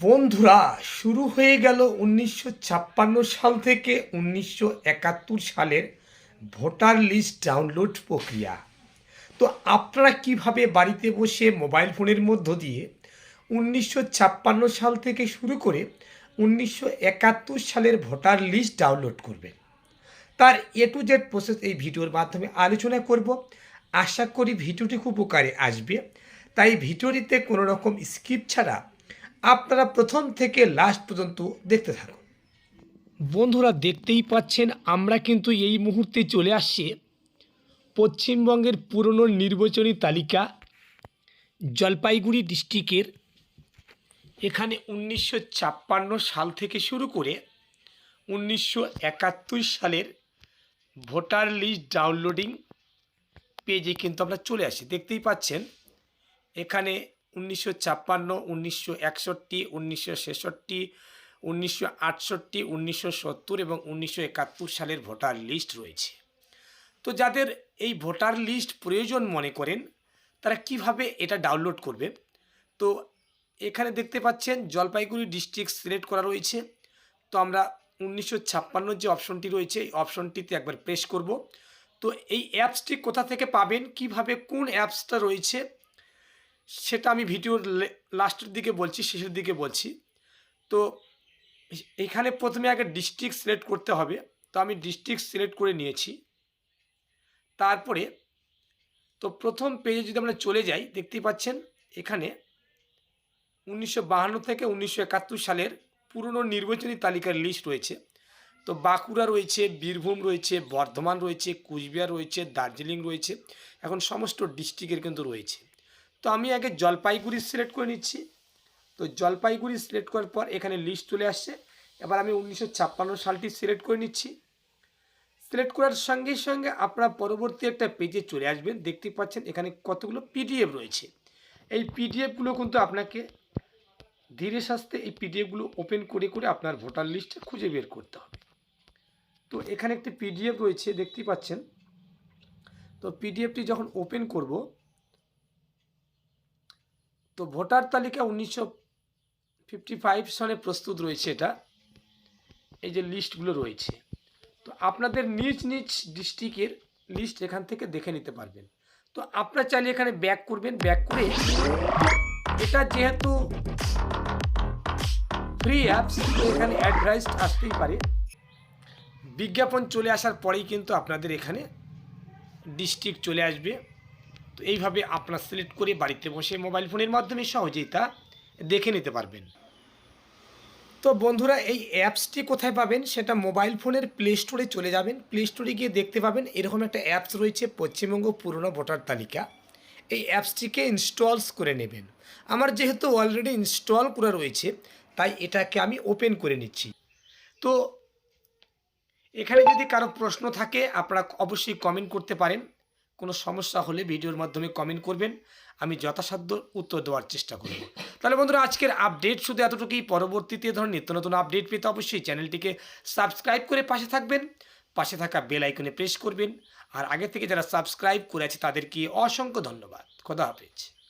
বন্ধুরা, শুরু হয়ে গেল উনিশশো ছাপ্পান্ন সাল থেকে উনিশশো একাত্তর সালের ভোটার লিস্ট ডাউনলোড প্রক্রিয়া। তো আপনারা কীভাবে বাড়িতে বসে মোবাইল ফোনের মধ্য দিয়ে উনিশশো ছাপ্পান্ন সাল থেকে শুরু করে উনিশশো একাত্তর সালের ভোটার লিস্ট ডাউনলোড করবেন? তার এ টু জেড প্রসেস এই ভিডিওর মাধ্যমে আলোচনা করব। আশা করি ভিডিওটি খুব উপকারে আসবে। তাই ভিডিওটিতে কোনো রকম স্কিপ ছাড়া আপনারা প্রথম থেকে লাস্ট পর্যন্ত দেখতে থাকুন। বন্ধুরা দেখতেই পাচ্ছেন, আমরা কিন্তু এই মুহূর্তে চলে আসছি পশ্চিমবঙ্গের পুরনো নির্বাচনী তালিকা জলপাইগুড়ি ডিস্ট্রিক্টের। এখানে উনিশশো ছাপ্পান্ন সাল থেকে শুরু করে উনিশশো একাত্তর সালের ভোটার লিস্ট ডাউনলোডিং পেজে কিন্তু আমরা চলে আসি। দেখতেই পাচ্ছেন, এখানে উনিশশো ছাপ্পান্ন, উনিশশো একষট্টি, উনিশশো ছেষট্টি, উনিশশো আটষট্টি, উনিশশো সত্তর এবং উনিশশো একাত্তর সালের ভোটার লিস্ট রয়েছে। তো যাদের এই ভোটার লিস্ট প্রয়োজন মনে করেন, তারা কীভাবে এটা ডাউনলোড করবে? তো এখানে দেখতে পাচ্ছেন জলপাইগুড়ি ডিস্ট্রিক্ট সিলেক্ট করা রয়েছে। তো আমরা উনিশশো ছাপ্পান্নর যে অপশনটি রয়েছে, এই অপশনটিতে একবার প্রেস করব। তো এই অ্যাপসটি কোথা থেকে পাবেন? কীভাবে কোন অ্যাপসটা রয়েছে? সেটা আমি ভিডিওর লাস্টের দিকে বলছি, শেষের দিকে বলছি। তো এখানে প্রথমে আগে ডিস্ট্রিক্ট সিলেক্ট করতে হবে। তো আমি ডিস্ট্রিক্ট সিলেক্ট করে নিয়েছি। তারপরে তো প্রথম পেজে যদি আমরা চলে যাই, দেখতেই পাচ্ছেন এখানে উনিশশো থেকে উনিশশো একাত্তর সালের পুরনো নির্বাচনী তালিকার লিস্ট রয়েছে। তো বাঁকুড়া রয়েছে, বীরভূম রয়েছে, বর্ধমান রয়েছে, কুচবিহার রয়েছে, দার্জিলিং রয়েছে। এখন সমস্ত ডিস্ট্রিক্টের কিন্তু রয়েছে। তো আমি আগে জলপাইগুড়ি সিলেক্ট করে নিচ্ছি। তো জলপাইগুড়ি সিলেক্ট করার পর এখানে লিস্ট চলে আসছে। এবার আমি উনিশশো ছাপ্পান্ন সালটি সিলেক্ট করে নিচ্ছি। সিলেক্ট করার সঙ্গে সঙ্গে আপনারা পরবর্তী একটা পেজে চলে আসবেন। দেখতে পাচ্ছেন এখানে কতগুলো পিডিএফ রয়েছে। এই পিডিএফগুলো কিন্তু আপনাকে ধীরে সাস্তে এই পিডিএফগুলো ওপেন করে করে আপনার ভোটার লিস্টে খুঁজে বের করতে হবে। তো এখানে একটি পিডিএফ রয়েছে, দেখতে পাচ্ছেন। তো পিডিএফটি যখন ওপেন করব তো ভোটার তালিকা উনিশশো ফিফটি ফাইভ সনে প্রস্তুত রয়েছে এটা। এই যে লিস্টগুলো রয়েছে। তো আপনাদের নিজ নিজ ডিস্ট্রিক্টের লিস্ট এখান থেকে দেখে নিতে পারবেন। তো আপনারা চাইলে এখানে ব্যাক করবেন। ব্যাক করে এটা যেহেতু ফ্রি অ্যাপস এখানে অ্যাডভাইস আসতেই পারে। বিজ্ঞাপন চলে আসার পরেই কিন্তু আপনাদের এখানে ডিস্ট্রিক্ট চলে আসবে। তো এইভাবে আপনার সিলেক্ট করে বাড়িতে বসে মোবাইল ফোনের মাধ্যমে সহজেই তা দেখে নিতে পারবেন। তো বন্ধুরা, এই অ্যাপসটি কোথায় পাবেন? সেটা মোবাইল ফোনের প্লে স্টোরে চলে যাবেন। প্লে স্টোরে গিয়ে দেখতে পাবেন এরকম একটা অ্যাপস রয়েছে পশ্চিমবঙ্গ পুরনো ভোটার তালিকা। এই অ্যাপসটিকে ইনস্টলস করে নেবেন। আমার যেহেতু অলরেডি ইনস্টল করা রয়েছে, তাই এটাকে আমি ওপেন করে নিচ্ছি। তো এখানে যদি কারও প্রশ্ন থাকে, আপনারা অবশ্যই কমেন্ট করতে পারেন। কোনো সমস্যা হলে ভিডিওর মাধ্যমে কমেন্ট করবেন। আমি যথাসাধ্য উত্তর দেওয়ার চেষ্টা করব। তাহলে বন্ধুরা, আজকের আপডেট শুধু এতটুকুই। পরবর্তীতে ধরুন নিত্য নতুন আপডেট পেতে অবশ্যই চ্যানেলটিকে সাবস্ক্রাইব করে পাশে থাকবেন। পাশে থাকা বেল আইকনে প্রেস করবেন। আর আগে থেকে যারা সাবস্ক্রাইব করেছে তাদেরকে অসংখ্য ধন্যবাদ। খোদা হাফেজ।